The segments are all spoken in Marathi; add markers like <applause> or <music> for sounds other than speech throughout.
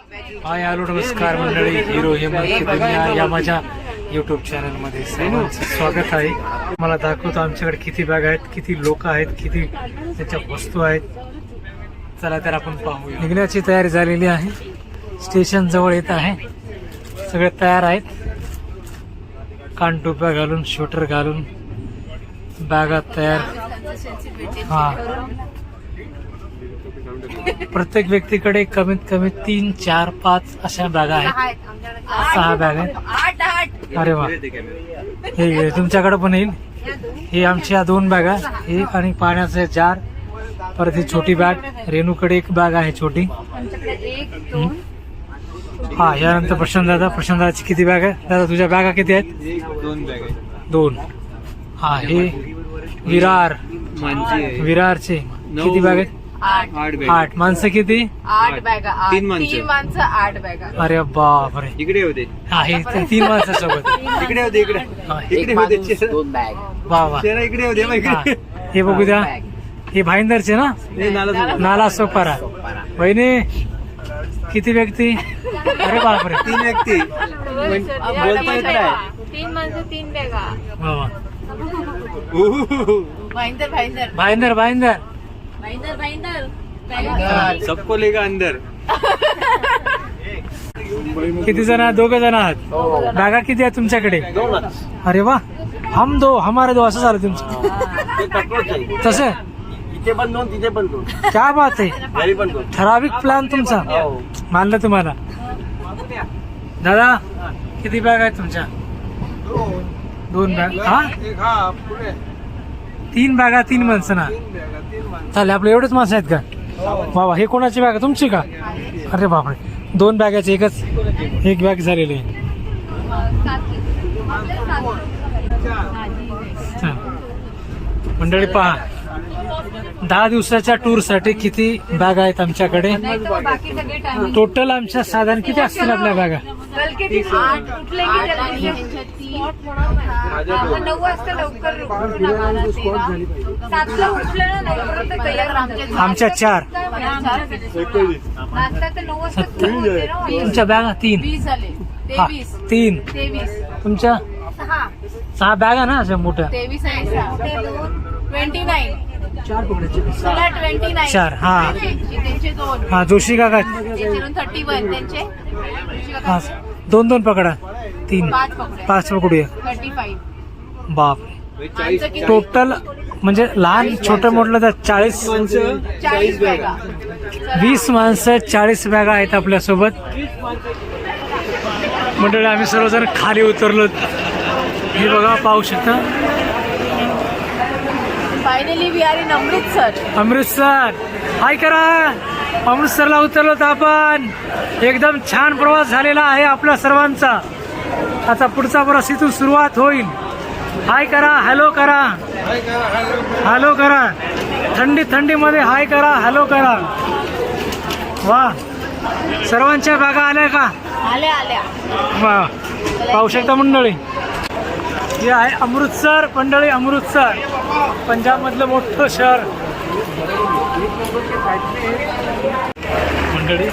हाय हॅलो नमस्कार मंडळी. हिरो हेमंत दुनिया या माझ्या युट्यूब चॅनलमध्ये. सर्वांचं स्वागत आहे. मला दाखवतो आमच्याकडे किती बॅग आहेत किती लोक आहेत किती त्याच्या वस्तू आहेत. चला तर आपण पाहू निघण्याची तयारी झालेली आहे. स्टेशन जवळ येत आहे. सगळे तयार आहेत. कानटोप्या घालून शूटर घालून बॅगा तयार. हा. प्रत्येक व्यक्तीकडे कमीत कमी तीन चार पाच अशा बॅगा आहेत. सहा बॅग आहेत. आठ आठ. अरे वा. हे तुमच्याकडे पण येईल? हे आमच्या दोन बॅगा हे आणि पाण्याचे जार. परत ही छोटी बॅग. रेणूकडे एक बॅग आहे छोटी. आमच्याकडे एक दोन. हा यानंतर प्रशांत दादा. प्रशांत दादाची किती बॅग आहे दादा तुझ्या बॅगा किती आहेत? दोन बॅग दोन. हा हे विरार. विरारचे. किती बॅग आहेत? आठ. बॅग. माणसं किती? आठ बॅगा. आठ. तीन माणसं. तीन माणसं आठ बॅगा. अरे बापरे. इकडे होते. हा हे ते तीन माणसं सोबत इकडे होते इकडे. हा, इकडे होते चेहरा. वा वा. चेहरा इकडे होते बघ हा, इकडे. हे. बघू द्या. हे भाईंदरचे ना? हे नाला सोपारा वहिनी किती व्यक्ती? अरे बापरे. तीन व्यक्ती. बोलता येत नाही. तीन माणसं तीन बॅगा. वा वा. भाईंदर भाईंदर. भाईंदर भाईंदर. भाईंदर भाईंदर सबको लेगा अंदर. <laughs> किती जण आहात? दोघ जण आहात? बॅगा किती आहेत तुमच्याकडे? अरे वा. हम दो हमारे दो असं झालं तुमचं. तसं? इथे पण दोन तिथे पण दोन क्या बात आहे. ठराविक प्लॅन तुमचा. मानलं तुम्हाला. दादा किती बॅग आहेत तुमच्या? दोन. बॅग. हा? तीन बॅगा तीन माणसं ना. चालेल आपले एवढेच माणसं आहेत का? वा वा हे कोणाची बॅग? आहे तुमची का? अरे बापरे. दोन बॅगाचे एकच एक बॅग झालेली आहे. चल. मंडळी पहा. दहा दिवसाच्या टूरसाठी किती बॅग आहेत आमच्याकडे? टोटल आमच्या साधारण किती असतील आपल्या बॅगा? नऊ वाजता लवकर. सातला उठलं ना तयार आमच्या चार। नाश्ता तर नऊ वाजता सुरू होते ना. तुमच्या बॅगा तीन। वीस झाले हा तेवीस। तीन। तेवीस। तुमच्या? सहा सहा बॅगा ना अशा मोठ्या। तेवीस ट्वेंटी नाईन. चार, हा. हा जोशी काका. थर्टी वन त्यांचे. हा दोन दोन पकडा. तीन. पाच पकडे. पाच पकडूया. थर्टी फाईव्ह बाप? टोटल म्हणजे लहान छोटं म्हटलं तर चाळीस वीस माणसं चाळीस बॅगा आहेत आपल्यासोबत. मंडळी आम्ही सर्वजण खाली उतरलो. हे बघा पाहू शकता. Finally we are in Amritsar Amritsar. Hi करा. अमृतसरला उतरलो तर आपण. एकदम छान प्रवास झालेला आहे आपल्या सर्वांचा. आता पुढचा प्रवास इथून सुरुवात होईल. हाय करा हॅलो करा. हॅलो करा. थंडी थंडीमध्ये हाय करा हॅलो करा. वा. सर्वांच्या बॅगा आल्या का? आल्या आल्या. वा. पाहू शकता मंडळी? जे आहे अमृतसर मंडळी अमृतसर. पंजाबमधलं मोठं शहर. मंडळी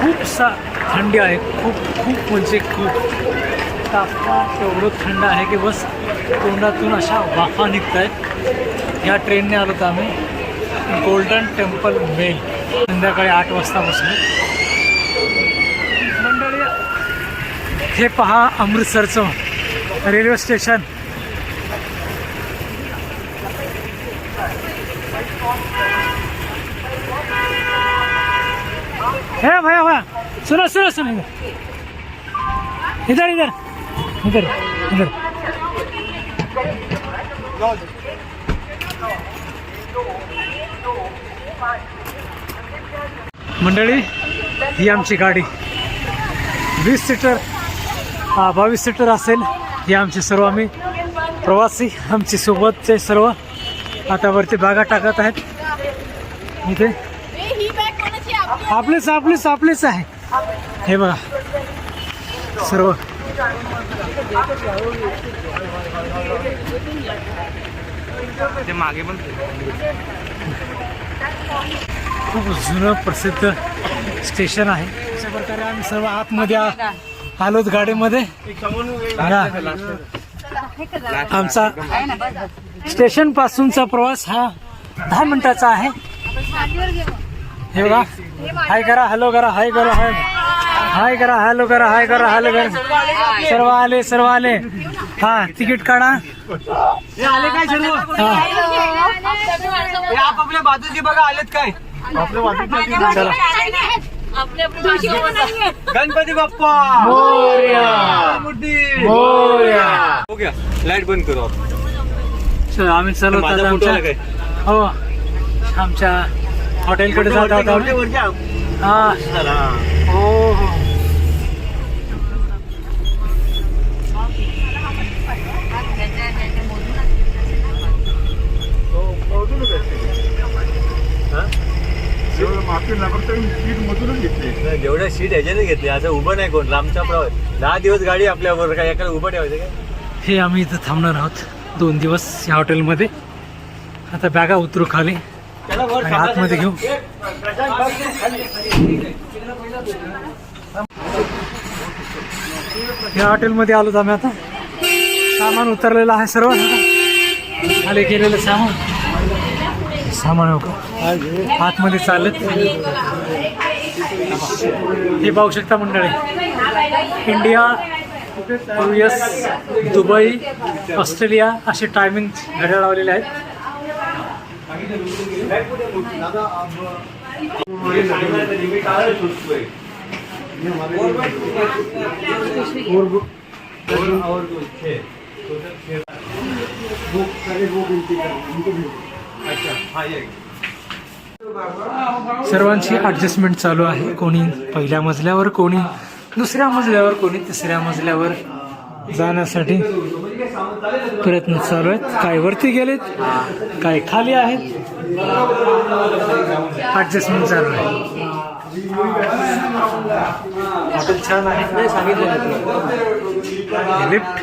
खूप सा थंडी आहे. खूप खूप म्हणजे खूप. तापमान एवढं थंड आहे की बस तोंडातून अशा वाफा निघत आहेत या ट्रेनने आलो तर आम्ही. गोल्डन टेम्पल मेल संध्याकाळी आठ वाजता बसलो मंडळी हे पहा अमृतसरचं रेल्वे स्टेशन. हे भया भया सुनो सुनो सुनो. इधर इधर इधर इधर. इधर मंडळी ही आमची गाडी. वीस सीटर बावीस सीटर असेल ही आमची सर्व आम्ही प्रवासी आमची सोबतचे सर्व आता वरती बागा टाकत आहेत. इथे. ही? आपलेच आपलेच आपलेच आहे. हे बघा. सर्व. ते मागे पण खूप जुनं प्रसिद्ध स्टेशन आहे. अशा प्रकारे आम्ही सर्व आतमध्ये आ- आलोत गाडीमध्ये आमचा स्टेशन पासूनचा प्रवास हा दहा मिनिटाचा आहे. हे बघा. हाय करा हॅलो करा हाय करा हाय. हाय करा हॅलो करा हाय करा हॅलो करा. सर्व आले सर्व आले. हा तिकीट काढा. आले काय सर्व हा आपल्या बाजूची बघा आलेत काय? चला गणपती बाप्पा! मोरया. मूर्ती मोरया. हो गया लाइट बंद करू आपण. चला आम्ही चालू हो. आमच्या हॉटेलकडे जात आहोत. हा. चला. हो हो. जेवढ्या सीट ह्याच्याने घेतले. असं उभं नाही कोण. लांबचा प्रवास. दहा दिवस गाडी आपल्याबरोबर काय एखादं उभं ठेवायचं काय? हे आम्ही इथं थांबणार आहोत. दोन दिवस या हॉटेलमध्ये आता बॅगा उतरू खाली. आणि आतमध्ये घेऊ. या हॉटेलमध्ये आलो आम्ही आता. सामान उतरलेलं आहे सर्व. आले गेलेलं सामान. सामान हो का? आतमध्ये चालत. हे पाहू शकता मंडळी India U S Dubai Australia असे टायमिंग घड्याळ लावलेले आहेत सर्वांची ॲडजस्टमेंट चालू आहे. कोणी पहिल्या मजल्यावर कोणी दुसऱ्या मजल्यावर कोणी तिसऱ्या मजल्यावर जाण्यासाठी प्रयत्न चालू आहेत. काही वरती गेलेत काही खाली आहेत ॲडजस्टमेंट चालू आहे. हॉटेल छान आहे. सांगितलं लिफ्ट